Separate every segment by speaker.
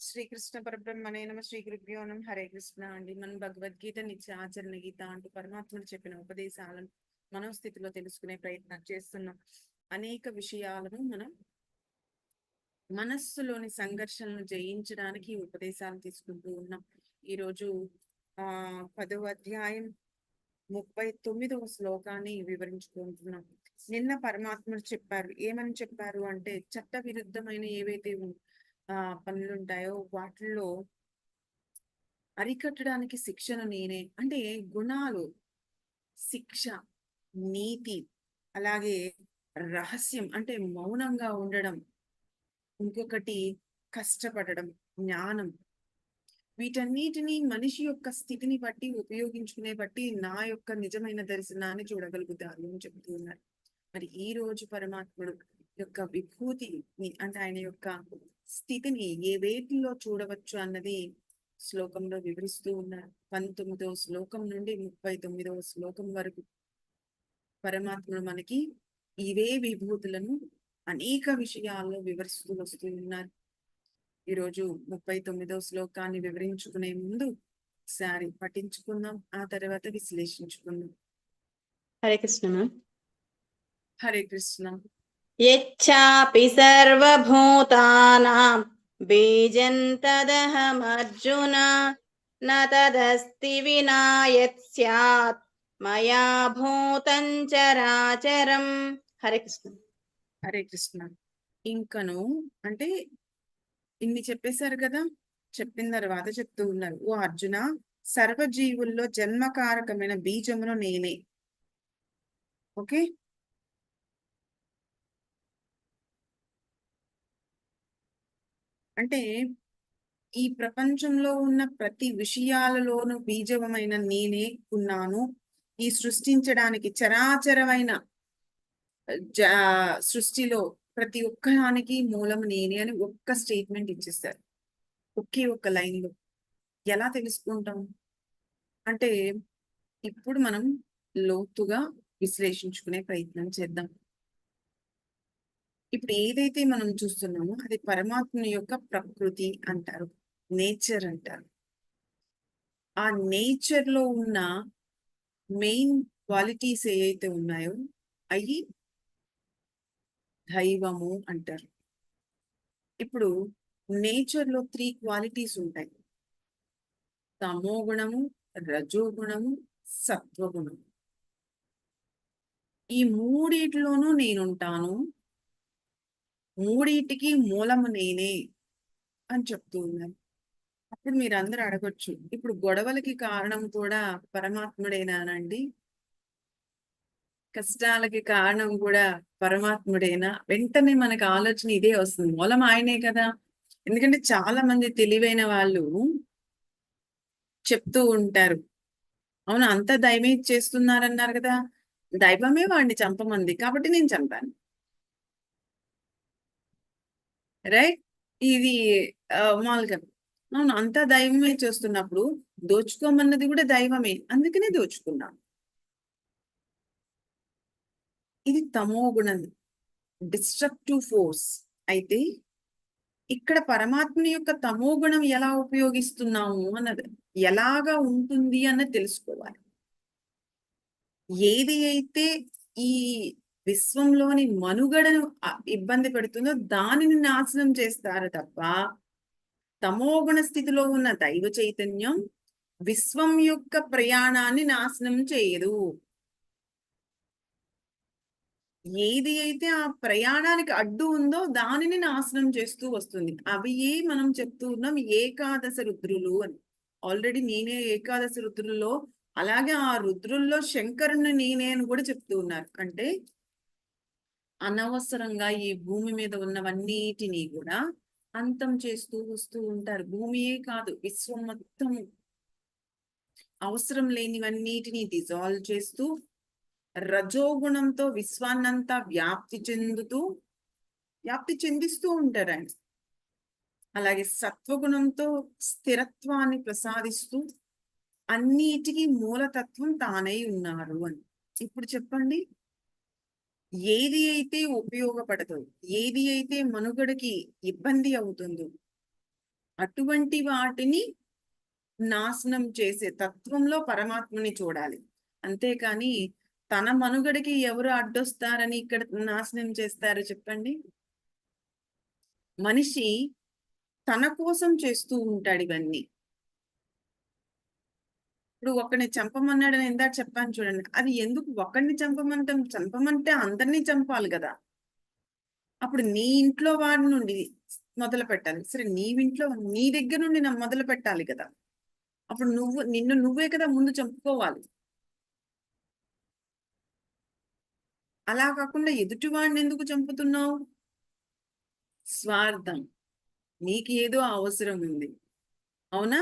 Speaker 1: శ్రీకృష్ణ పరబ్రహ్మనే నమ శ్రీ గురుభ్యో నమ హరే కృష్ణ అండి. మన భగవద్గీత నిత్య ఆచరణ గీత అంటూ పరమాత్ముడు చెప్పిన ఉపదేశాలను మనోస్థితిలో తెలుసుకునే ప్రయత్నం చేస్తున్నాం. అనేక విషయాలను మనం మనస్సులోని సంఘర్షణను జయించడానికి ఉపదేశాలు తీసుకుంటూ ఉన్నాం. ఈరోజు ఆ పదవ అధ్యాయం ముప్పై తొమ్మిదవ శ్లోకాన్ని వివరించుకుంటున్నాం. నిన్న పరమాత్ముడు చెప్పారు. ఏమని చెప్పారు అంటే చట్ట విరుద్ధమైన ఏవైతే పనులు ఉంటాయో వాటిల్లో అరికట్టడానికి శిక్షణ నేనే. అంటే గుణాలు శిక్ష నీతి అలాగే రహస్యం అంటే మౌనంగా ఉండడం ఇంకొకటి కష్టపడడం జ్ఞానం. వీటన్నిటిని మనిషి యొక్క స్థితిని బట్టి ఉపయోగించుకునే బట్టి నా యొక్క నిజమైన దర్శనాన్ని చూడగలుగుతారు అని చెబుతూ ఉన్నారు. మరి ఈ రోజు పరమాత్ముడు యొక్క విభూతిని అంటే ఆయన యొక్క స్థితిని ఏ వేటిలో చూడవచ్చు అన్నది శ్లోకంలో వివరిస్తూ ఉన్నారు. పంతొమ్మిదవ శ్లోకం నుండి ముప్పై తొమ్మిదవ శ్లోకం వరకు. పరమాత్ముడు మనకి ఇవే విభూతులను అనేక విషయాల్లో వివరిస్తూ వస్తూ ఉన్నారు. ఈరోజు ముప్పై తొమ్మిదవ శ్లోకాన్ని వివరించుకునే ముందు ఒకసారి పఠించుకుందాం. ఆ తర్వాత విశ్లేషించుకుందాం.
Speaker 2: హరే కృష్ణ
Speaker 1: హరే కృష్ణ.
Speaker 2: యచ్చాపి సర్వభూతానాం బీజం తదహమర్జున న తదస్తి వినా యత్ స్యాత్ మయా భూతం చరాచరం హరే కృష్ణ
Speaker 1: హరే కృష్ణ ఇంకను అంటే ఇన్ని చెప్పేశారు కదా చెప్పిన తర్వాత చెప్తూ ఉన్నారు ఓ అర్జున సర్వజీవుల్లో జన్మకారకమైన బీజమును నేనే. ఓకే? అంటే ఈ ప్రపంచంలో ఉన్న ప్రతి విషయాలలోనూ బీజవమైన నేనే ఉన్నాను. ఈ సృష్టించడానికి చరాచరమైన జ సృష్టిలో ప్రతి ఒక్కదానికి మూలం నేనే అని ఒక్క స్టేట్మెంట్ ఇచ్చేస్తారు ఒకే ఒక్క లైన్లో ఎలా తెలుసుకుంటాం? అంటే ఇప్పుడు మనం లోతుగా విశ్లేషించుకునే ప్రయత్నం చేద్దాం. ఇప్పుడు ఏదైతే మనం చూస్తున్నామో అది పరమాత్మ యొక్క ప్రకృతి అంటారు నేచర్ అంటారు. ఆ నేచర్లో ఉన్న మెయిన్ క్వాలిటీస్ ఏవైతే ఉన్నాయో అవి దైవము అంటారు. ఇప్పుడు నేచర్లో త్రీ క్వాలిటీస్ ఉంటాయి. తమో రజోగుణము రజో సత్వగుణము ఈ మూడిట్లోనూ నేనుంటాను మూడింటికి మూలము నేనే అని చెప్తూ ఉన్నాను. అప్పుడు మీరు అందరూ అడగొచ్చు. ఇప్పుడు గొడవలకి కారణం కూడా పరమాత్ముడేనానండి. కష్టాలకి కారణం కూడా పరమాత్ముడేనా? వెంటనే మనకు ఆలోచన ఇదే వస్తుంది. మూలం ఆయనే కదా. ఎందుకంటే చాలా మంది తెలివైన వాళ్ళు చెప్తూ ఉంటారు. అవును? అంత దైవమే చేస్తున్నారన్నారు కదా. దైవమే వాడిని చంపమంది. కాబట్టి నేను చంపాను. రైట్ ఇది మామూలుగా. అవును అంతా దైవమే చేస్తున్నప్పుడు దోచుకోమన్నది కూడా దైవమే. అందుకనే దోచుకున్నాం. ఇది తమో గుణం. డిస్ట్రక్టివ్ ఫోర్స్ అయితే ఇక్కడ పరమాత్మ యొక్క తమో గుణం ఎలా ఉపయోగిస్తున్నాము అన్నది ఎలాగా ఉంటుంది అన్నది తెలుసుకోవాలి. ఏది అయితే ఈ విశ్వంలోని మనుగడను ఇబ్బంది పెడుతుందో దానిని నాశనం చేస్తారు తప్ప తమోగుణ స్థితిలో ఉన్న దైవ చైతన్యం విశ్వం యొక్క ప్రయాణాన్ని నాశనం చేయదు. ఏది అయితే ఆ ప్రయాణానికి అడ్డు ఉందో దానిని నాశనం చేస్తూ వస్తుంది. అవి ఏ మనం చెప్తూ ఉన్నాం ఏకాదశ రుద్రులు అని. ఆల్రెడీ నేనే ఏకాదశ రుద్రుల్లో అలాగే ఆ రుద్రుల్లో శంకరుని నేనే అని కూడా చెప్తూ ఉన్నారు. అంటే అనవసరంగా ఈ భూమి మీద ఉన్నవన్నిటినీ కూడా అంతం చేస్తూ వస్తూ ఉంటారు. భూమియే కాదు విశ్వం మొత్తం అవసరం లేనివన్నిటిని డిజాల్వ్ చేస్తూ రజోగుణంతో విశ్వాన్నంతా వ్యాప్తి చెందుతూ వ్యాప్తి చెందిస్తూ ఉంటారు ఆయన అలాగే సత్వగుణంతో స్థిరత్వాన్ని ప్రసాదిస్తూ అన్నిటికీ మూలతత్వం తానై ఉన్నారు అని. ఇప్పుడు చెప్పండి. ఏది అయితే ఉపయోగపడదో ఏది అయితే మనుగడకి ఇబ్బంది అవుతుందో అటువంటి వాటిని నాశనం చేసే తత్వంలో పరమాత్మని చూడాలి. అంతేకాని తన మనుగడకి ఎవరు అడ్డొస్తారని ఇక్కడ నాశనం చేస్తారు చెప్పండి? మనిషి తన కోసం చేస్తూ ఉంటాడు ఇవన్నీ. ఇప్పుడు ఒకరిని చంపమన్నాడని ఇందాక చెప్పాను చూడండి. అది ఎందుకు ఒకరిని చంపమంటాం చంపమంటే అందరినీ చంపాలి కదా. అప్పుడు నీ ఇంట్లో వాడి నుండి మొదలు పెట్టాలి. సరే నీవింట్లో ఇంట్లో నీ దగ్గర నుండి నా మొదలు పెట్టాలి కదా. అప్పుడు నువ్వు నిన్ను నువ్వే కదా ముందు చంపుకోవాలి. అలా కాకుండా ఎదుటి వాడిని ఎందుకు చంపుతున్నావు? స్వార్థం. నీకు ఏదో అవసరం ఉంది. అవునా?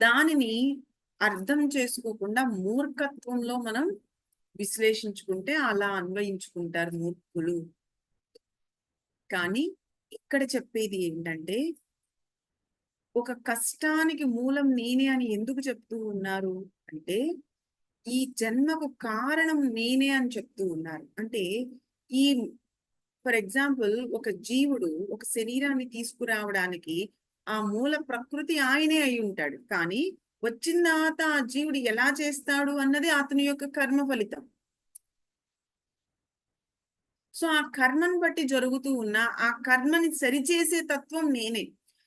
Speaker 1: దానిని అర్థం చేసుకోకుండా మూర్ఖత్వంలో మనం విశ్లేషించుకుంటే అలా అన్వయించుకుంటారు మూర్ఖులు. కానీ ఇక్కడ చెప్పేది ఏంటంటే ఒక కష్టానికి మూలం నేనే అని ఎందుకు చెప్తూ ఉన్నారు అంటే ఈ జన్మకు కారణం నేనే అని చెప్తూ ఉన్నారు. అంటే ఈ ఫర్ ఎగ్జాంపుల్ ఒక జీవుడు ఒక శరీరాన్ని తీసుకురావడానికి ఆ మూల ప్రకృతి ఆయనే అయి ఉంటాడు. కానీ వచ్చిన తర్వాత ఆ జీవుడు ఎలా చేస్తాడు అన్నది అతని యొక్క కర్మ ఫలితం. సో ఆ కర్మను బట్టి జరుగుతూ ఉన్న ఆ కర్మని సరిచేసే తత్వం నేనే.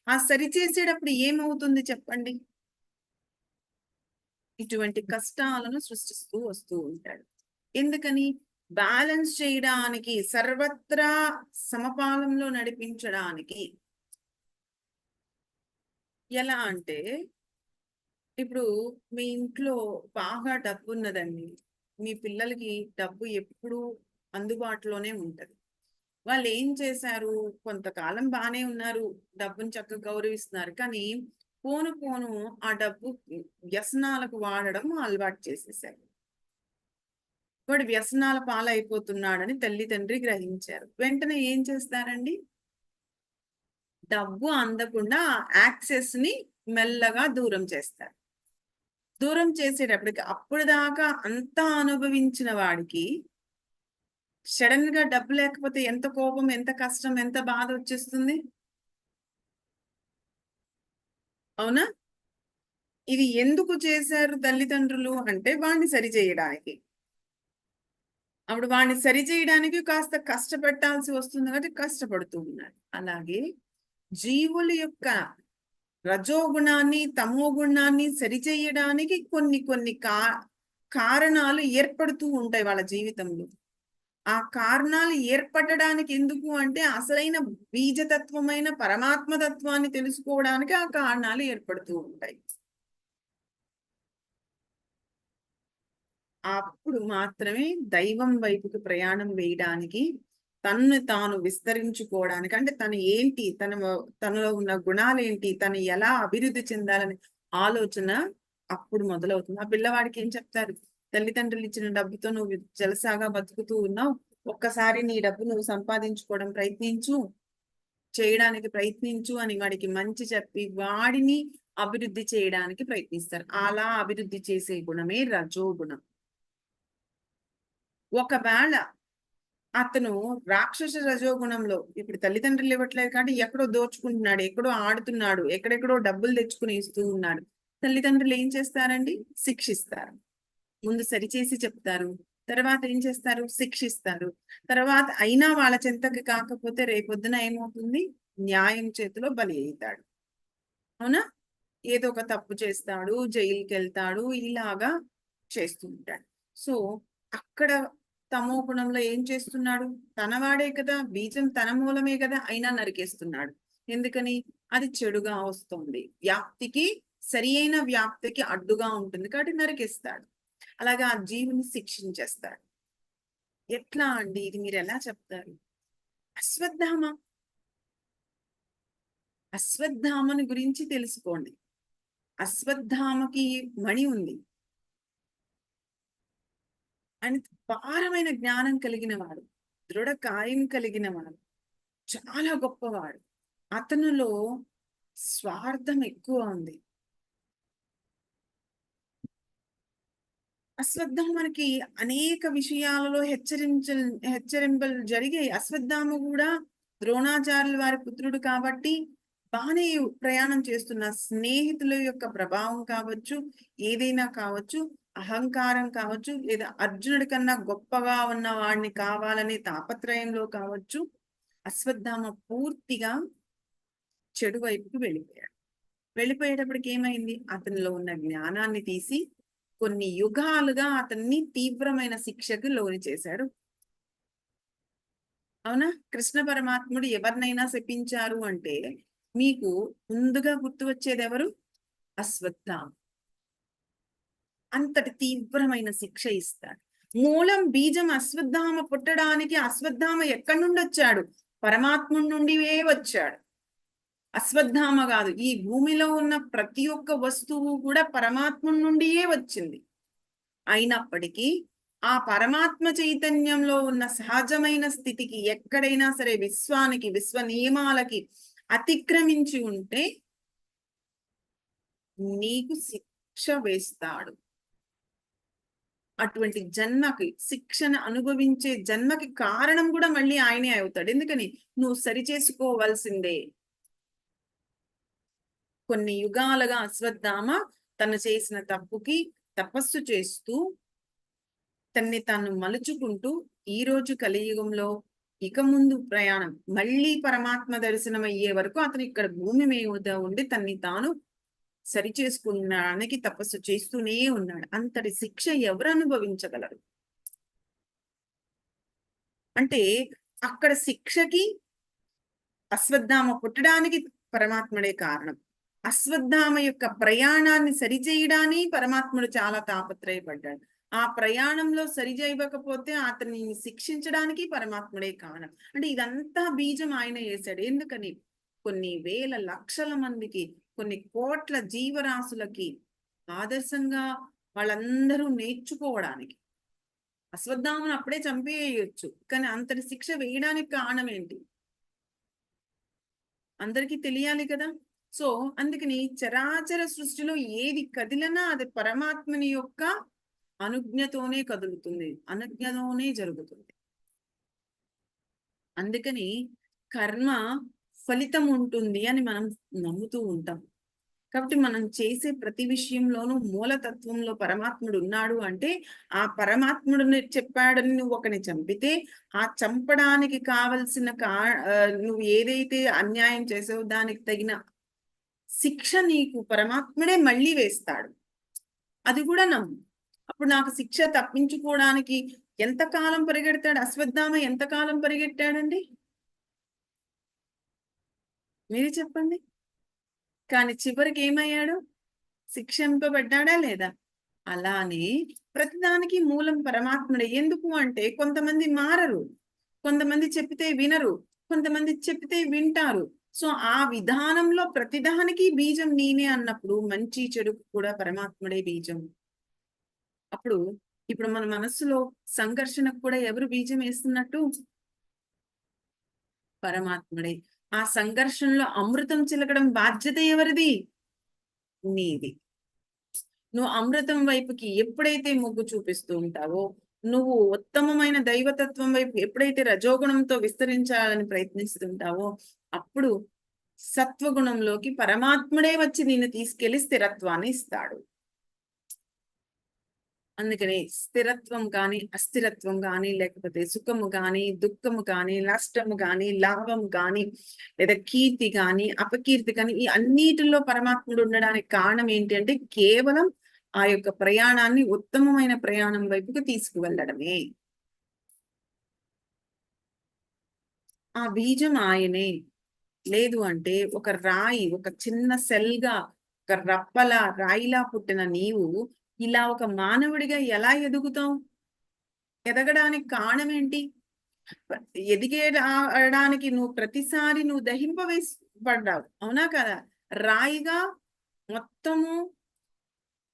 Speaker 1: ఆ సరిచేసేటప్పుడు ఏమవుతుంది చెప్పండి? ఇటువంటి కష్టాలను సృష్టిస్తూ వస్తూ ఉంటాడు. ఎందుకని? బ్యాలెన్స్ చేయడానికి సర్వత్రా సమపాలంలో నడిపించడానికి. ఎలా అంటే ఇప్పుడు మీ ఇంట్లో బాగా డబ్బు ఉన్నదండి మీ పిల్లలకి డబ్బు ఎప్పుడూ అందుబాటులోనే ఉంటది. వాళ్ళు ఏం చేశారు? కొంతకాలం బాగానే ఉన్నారు. డబ్బుని చక్కగా గౌరవిస్తున్నారు. కానీ పోను పోను ఆ డబ్బు వ్యసనాలకు వాడడం అలవాటు చేసేసారు. వాడు వ్యసనాల పాలైపోతున్నాడని తల్లి తండ్రి గ్రహించారు. వెంటనే ఏం చేస్తారండి? డబ్బు అందకుండా యాక్సెస్ని మెల్లగా దూరం చేస్తారు. దూరం చేసేటప్పటికి అప్పుడు దాకా అంతా అనుభవించిన వాడికి సడన్గా డబ్బు లేకపోతే ఎంత కోపం ఎంత కష్టం ఎంత బాధ వచ్చేస్తుంది? అవునా? ఇది ఎందుకు చేశారు తల్లిదండ్రులు అంటే వాడిని సరి చేయడానికి. అప్పుడు వాడిని సరి చేయడానికి కాస్త కష్టపెట్టాల్సి వస్తుంది కాబట్టి కష్టపడుతూ ఉన్నారు అలాగే జీవుల యొక్క రజోగుణాన్ని తమో గుణాన్ని సరిచేయడానికి కొన్ని కొన్ని కా కారణాలు ఏర్పడుతూ ఉంటాయి వాళ్ళ జీవితంలో. ఆ కారణాలు ఏర్పడడానికి ఎందుకు అంటే అసలైన బీజతత్వమైన పరమాత్మ తత్వాన్ని తెలుసుకోవడానికి ఆ కారణాలు ఏర్పడుతూ ఉంటాయి. అప్పుడు మాత్రమే దైవం వైపుకి ప్రయాణం వేయడానికి తనను తాను విస్తరించుకోవడానికి అంటే తను ఏంటి తన తనలో ఉన్న గుణాలు ఏంటి తను ఎలా అభివృద్ధి చెందాలని ఆలోచన అప్పుడు మొదలవుతుంది. ఆ పిల్లవాడికి ఏం చెప్తారు? తల్లిదండ్రులు ఇచ్చిన డబ్బుతో నువ్వు జలసాగా బతుకుతూ ఉన్నావు. ఒక్కసారి నీ డబ్బు నువ్వు సంపాదించుకోవడం ప్రయత్నించు చేయడానికి ప్రయత్నించు అని వాడికి మంచి చెప్పి వాడిని అభివృద్ధి చేయడానికి ప్రయత్నిస్తారు. అలా అభివృద్ధి చేసే గుణమే రజోగుణం. ఒకవేళ అతను రాక్షస రజోగుణంలో ఇప్పుడు తల్లిదండ్రులు ఇవ్వట్లేదు కాబట్టి ఎక్కడో దోచుకుంటున్నాడు ఎక్కడో ఆడుతున్నాడు ఎక్కడెక్కడో డబ్బులు తెచ్చుకుని ఇస్తూ ఉన్నాడు. తల్లిదండ్రులు ఏం చేస్తారండి? శిక్షిస్తారు. ముందు సరిచేసి చెప్తారు. తర్వాత ఏం చేస్తారు? శిక్షిస్తారు. తర్వాత అయినా వాళ్ళ చింతకి కాకపోతే రేపొద్దున ఏమవుతుంది? న్యాయం చేతిలో బలి అవుతాడు అవునా? ఏదో ఒక తప్పు చేస్తాడు జైలుకి వెళ్తాడు ఇలాగా చేస్తూ ఉంటాడు. సో అక్కడ తమో గుణంలో ఏం చేస్తున్నాడు? తనవాడే కదా బీజం తన మూలమే కదా అయినా నరికేస్తున్నాడు. ఎందుకని? అది చెడుగా వస్తుంది. వ్యాప్తికి సరి అయిన వ్యాప్తికి అడ్డుగా ఉంటుంది కాబట్టి నరికేస్తాడు. అలాగే ఆ జీవిని శిక్షించేస్తాడు. ఎట్లా అండి? ఇది మీరు ఎలా చెప్తారు? అశ్వత్థామ. అశ్వత్థామని గురించి తెలుసుకోండి. అశ్వత్థామకి మణి ఉంది. ఆయన పారమైన జ్ఞానం కలిగిన వాడు దృఢ కాయం కలిగిన వాడు చాలా గొప్పవాడు. అతనిలో స్వార్థం ఎక్కువ ఉంది. అశ్వత్థామనికి అనేక విషయాలలో హెచ్చరించ హెచ్చరింపలు జరిగాయి. అశ్వత్థామ కూడా ద్రోణాచార్యుల వారి పుత్రుడు కాబట్టి బాగానే ప్రయాణం చేస్తున్న స్నేహితుల యొక్క ప్రభావం కావచ్చు ఏదైనా కావచ్చు అహంకారం కావచ్చు లేదా అర్జునుడి కన్నా గొప్పగా ఉన్న వాడిని కావాలనే తాపత్రయంలో కావచ్చు అశ్వత్థామ పూర్తిగా చెడు వైపుకి వెళ్ళిపోయాడు. వెళ్ళిపోయేటప్పటికి ఏమైంది? అతనిలో ఉన్న జ్ఞానాన్ని తీసి కొన్ని యుగాలుగా అతన్ని తీవ్రమైన శిక్షకు లోని చేశాడు. అవునా? కృష్ణ పరమాత్ముడు ఎవరినైనా శపించారు అంటే మీకు ముందుగా గుర్తు వచ్చేది ఎవరు? అశ్వత్థామ. అంతటి తీవ్రమైన శిక్ష ఇస్తాడు. మూలం బీజం అశ్వత్థామ పుట్టడానికి అశ్వత్థామ ఎక్కడి నుండి వచ్చాడు? పరమాత్ముడి నుండివే వచ్చాడు. అశ్వత్థామ కాదు ఈ భూమిలో ఉన్న ప్రతి ఒక్క వస్తువు కూడా పరమాత్ముడి నుండియే వచ్చింది. అయినప్పటికీ ఆ పరమాత్మ చైతన్యంలో ఉన్న సహజమైన స్థితికి ఎక్కడైనా సరే విశ్వానికి విశ్వ నియమాలకి అతిక్రమించి ఉంటే నీకు శిక్ష వేస్తాడు. అటువంటి జన్మకి శిక్షణ అనుభవించే జన్మకి కారణం కూడా మళ్ళీ ఆయనే అవుతాడు. ఎందుకని? నువ్వు సరి చేసుకోవాల్సిందే. కొన్ని యుగాలుగా అశ్వత్థామ తను చేసిన తప్పుకి తపస్సు చేస్తూ తన్ని తాను మలుచుకుంటూ ఈ రోజు కలియుగంలో ఇక ముందు ప్రయాణం మళ్ళీ పరమాత్మ దర్శనం అయ్యే వరకు అతను ఇక్కడ భూమి మీద ఉండి తన్ని తాను సరి చేసుకున్నానికి తపస్సు చేస్తూనే ఉన్నాడు. అంతటి శిక్ష ఎవరు అనుభవించగలరు అంటే అక్కడ శిక్షకి అశ్వత్థామ పుట్టడానికి పరమాత్ముడే కారణం. అశ్వత్థామ యొక్క ప్రయాణాన్ని సరిచేయడానికి పరమాత్ముడు చాలా తాపత్రయపడ్డాడు. ఆ ప్రయాణంలో సరిచేయకపోతే అతన్ని శిక్షించడానికి పరమాత్ముడే కారణం. అంటే ఇదంతా బీజం ఆయన వేశాడు. ఎందుకని? కొన్ని వేల లక్షల మందికి కొన్ని కోట్ల జీవరాశులకి ఆదర్శంగా వాళ్ళందరూ నేర్చుకోవడానికి. అశ్వత్థామను అప్పుడే చంపేయచ్చు కానీ అంతటి శిక్ష వేయడానికి కారణం ఏంటి? అందరికీ తెలియాలి కదా? సో అందుకని చరాచర సృష్టిలో ఏది కదిలినా అది పరమాత్మని యొక్క అనుజ్ఞతోనే కదులుతుంది అనుజ్ఞతోనే జరుగుతుంది. అందుకని కర్మ ఫలితం ఉంటుంది అని మనం నమ్ముతూ ఉంటాం. కాబట్టి మనం చేసే ప్రతి విషయంలోనూ మూలతత్వంలో పరమాత్ముడు ఉన్నాడు అంటే ఆ పరమాత్ముడిని చెప్పాడని నువ్వు ఒకని చంపితే ఆ చంపడానికి కావలసిన కా నువ్వు ఏదైతే అన్యాయం చేసావో దానికి తగిన శిక్ష నీకు పరమాత్ముడే మళ్ళీ వేస్తాడు. అది కూడా నమ్ము. అప్పుడు నాకు శిక్ష తప్పించుకోవడానికి ఎంతకాలం పరిగెడతాడు? అశ్వత్థామ ఎంతకాలం పరిగెట్టాడండి? మీరే చెప్పండి. కానీ చివరికి ఏమయ్యాడు? శిక్షింపబడ్డాడా లేదా? అలానే ప్రతిదానికి మూలం పరమాత్ముడే. ఎందుకు అంటే కొంతమంది మారరు. కొంతమంది చెప్తే వినరు. కొంతమంది చెప్తే వింటారు. సో ఆ విధానంలో ప్రతిదానికి బీజం నేనే అన్నప్పుడు మంచి చెడుకు కూడా పరమాత్ముడే బీజం. అప్పుడు ఇప్పుడు మన మనస్సులో సంఘర్షణకు కూడా ఎవరు బీజం వేస్తున్నట్టు? పరమాత్ముడే. ఆ సంఘర్షణలో అమృతం చిలకడం బాధ్యత ఎవరిది? నీది. నువ్వు అమృతం వైపుకి ఎప్పుడైతే మొగ్గు చూపిస్తూ ఉంటావో నువ్వు ఉత్తమమైన దైవతత్వం వైపు ఎప్పుడైతే రజోగుణంతో విస్తరించాలని ప్రయత్నిస్తుంటావో అప్పుడు సత్వగుణంలోకి పరమాత్ముడే వచ్చి నిన్ను తీసుకెళ్ళి స్థిరత్వాన్ని ఇస్తాడు. అందుకని స్థిరత్వం కానీ అస్థిరత్వం కానీ లేకపోతే సుఖము కానీ దుఃఖము కానీ నష్టము కానీ లాభం కానీ లేదా కీర్తి కానీ అపకీర్తి కానీ ఈ అన్నిటిలో పరమాత్ముడు ఉండడానికి కారణం ఏంటి అంటే కేవలం ఆ యొక్క ప్రయాణాన్ని ఉత్తమమైన ప్రయాణం వైపుకు తీసుకువెళ్ళడమే. ఆ బీజం ఆయనే. లేదు అంటే ఒక రాయి ఒక చిన్న సెల్గా ఒక రప్పలా రాయిలా పుట్టిన నీవు ఇలా ఒక మానవుడిగా ఎలా ఎదుగుతావు ఎదగడానికి కారణం ఏంటి ఎదిగేడానికి నువ్వు ప్రతిసారి నువ్వు దహింపవేసి పడ్డావు అవునా కదా? రాయిగా మొత్తము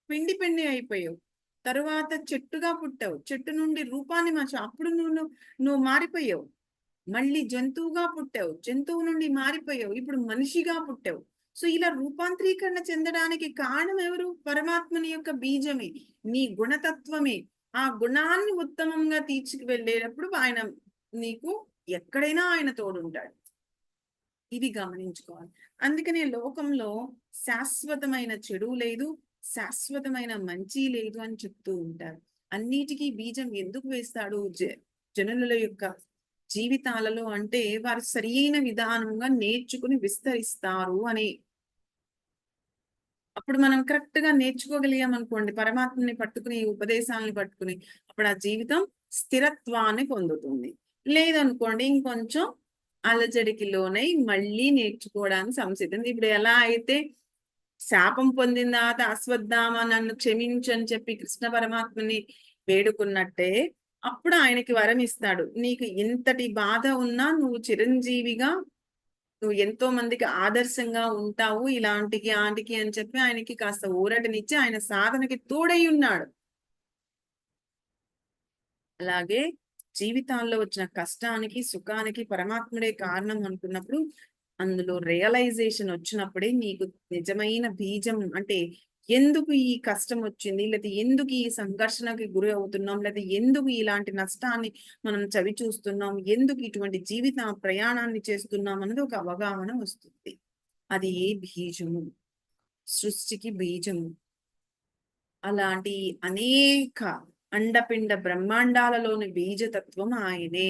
Speaker 1: పిండి పిండి అయిపోయావు. తరువాత చెట్టుగా పుట్టావు. చెట్టు నుండి రూపాన్ని మార్చావు. అప్పుడు నువ్వు నువ్వు మారిపోయావు. మళ్ళీ జంతువుగా పుట్టావు. జంతువు నుండి మారిపోయావు. ఇప్పుడు మనిషిగా పుట్టావు. సో ఇలా రూపాంతరీకరణ చెందడానికి కారణం ఎవరు? పరమాత్మని యొక్క బీజమే నీ గుణతత్వమే. ఆ గుణాన్ని ఉత్తమంగా తీర్చుకు వెళ్ళేటప్పుడు ఆయన నీకు ఎక్కడైనా ఆయన తోడుంటాడు. ఇది గమనించుకోవాలి. అందుకనే లోకంలో శాశ్వతమైన చెడు లేదు శాశ్వతమైన మంచి లేదు అని చెప్తూ ఉంటారు. అన్నిటికీ బీజం ఎందుకు వేస్తాడు? జ జనుల యొక్క జీవితాలలో అంటే వారు సరియైన విధానంగా నేర్చుకుని విస్తరిస్తారు అనే అప్పుడు మనం కరెక్ట్గా నేర్చుకోగలిగాం అనుకోండి పరమాత్మని పట్టుకుని ఈ ఉపదేశాలను పట్టుకుని అప్పుడు ఆ జీవితం స్థిరత్వాన్ని పొందుతుంది. లేదనుకోండి ఇంకొంచెం అలజడికి లోనై మళ్ళీ నేర్చుకోవడానికి సంసిద్ధం. ఇప్పుడు ఎలా అయితే శాపం పొందిన తర్వాత అశ్వత్థామ నన్ను క్షమించు అని చెప్పి కృష్ణ పరమాత్మని వేడుకున్నట్టే అప్పుడు ఆయనకి వరం ఇస్తాడు. నీకు ఇంతటి బాధ ఉన్నా నువ్వు చిరంజీవిగా నువ్వు ఎంతో మందికి ఆదర్శంగా ఉంటావు ఇలాంటికి ఆంటికి అని చెప్పి ఆయనకి కాస్త ఊరటనిచ్చి ఆయన సాధనకి తోడై ఉన్నాడు. అలాగే జీవితాల్లో వచ్చిన కష్టానికి సుఖానికి పరమాత్ముడే కారణం అనుకున్నప్పుడు అందులో రియలైజేషన్ వచ్చినప్పుడే నీకు నిజమైన బీజం అంటే ఎందుకు ఈ కష్టం వచ్చింది? లేదా ఎందుకు ఈ సంఘర్షణకి గురి అవుతున్నాం? లేదా ఎందుకు ఇలాంటి నష్టాన్ని మనం చవి చూస్తున్నాం? ఎందుకు ఇటువంటి జీవిత ప్రయాణాన్ని చేస్తున్నాం? అన్నది ఒక అవగాహన వస్తుంది. అది ఏ బీజము? సృష్టికి బీజము. అలాంటి అనేక అండపిండ బ్రహ్మాండాలలోని బీజతత్వం ఆయనే.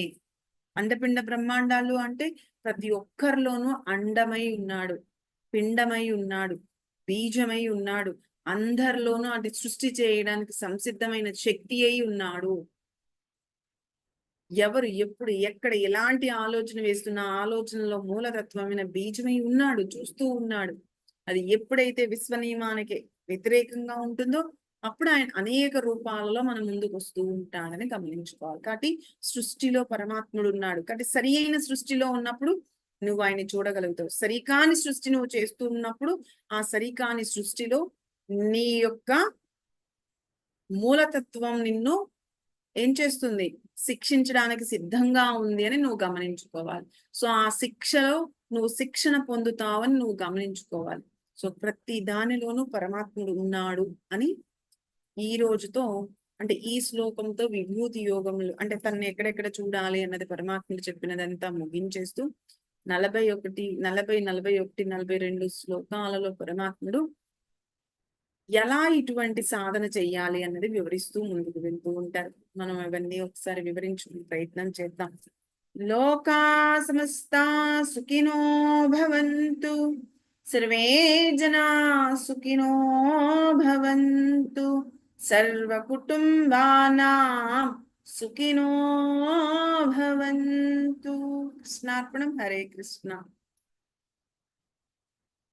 Speaker 1: అండపిండ బ్రహ్మాండాలు అంటే ప్రతి ఒక్కరిలోనూ అండమై ఉన్నాడు పిండమై ఉన్నాడు బీజమై ఉన్నాడు. అందరిలోనూ అది సృష్టి చేయడానికి సంసిద్ధమైన శక్తి అయి ఉన్నాడు. ఎవరు ఎప్పుడు ఎక్కడ ఎలాంటి ఆలోచన వేస్తున్న ఆలోచనలో మూలతత్వమైన బీజమై ఉన్నాడు చూస్తూ ఉన్నాడు. అది ఎప్పుడైతే విశ్వ నియమానికి వ్యతిరేకంగా ఉంటుందో అప్పుడు ఆయన అనేక రూపాలలో మన ముందుకు వస్తూ ఉంటాడని గమనించుకోవాలి. కాబట్టి సృష్టిలో పరమాత్ముడు ఉన్నాడు. కాబట్టి సరి అయిన సృష్టిలో ఉన్నప్పుడు నువ్వు ఆయన చూడగలుగుతావు. సరికాని సృష్టి నువ్వు చేస్తూ ఉన్నప్పుడు ఆ సరికాని సృష్టిలో నీ యొక్క మూలతత్వం నిన్ను ఏం చేస్తుంది? శిక్షించడానికి సిద్ధంగా ఉంది అని నువ్వు గమనించుకోవాలి. సో ఆ శిక్షలో నువ్వు శిక్షణ పొందుతావని నువ్వు గమనించుకోవాలి. సో ప్రతి దానిలోనూ పరమాత్ముడు ఉన్నాడు అని ఈ రోజుతో అంటే ఈ శ్లోకంతో విభూతి యోగములు అంటే తను ఎక్కడెక్కడ చూడాలి అన్నది పరమాత్ముడు చెప్పినదంతా ముగించేస్తూ నలభై ఒకటి నలభై నలభై ఒకటి నలభై రెండు శ్లోకాలలో పరమాత్ముడు ఎలా ఇటువంటి సాధన చెయ్యాలి అన్నది వివరిస్తూ ముందుకు వెళ్తూ ఉంటారు. మనం ఇవన్నీ ఒకసారి వివరించుకునే ప్రయత్నం చేద్దాం. లోకా సమస్తా సుఖినో భవంతు. సర్వే జనా సుఖినో భవంతు. సర్వ కుటుంబానా సుఖినో భవంతు. కృష్ణార్పణం. హరే కృష్ణ.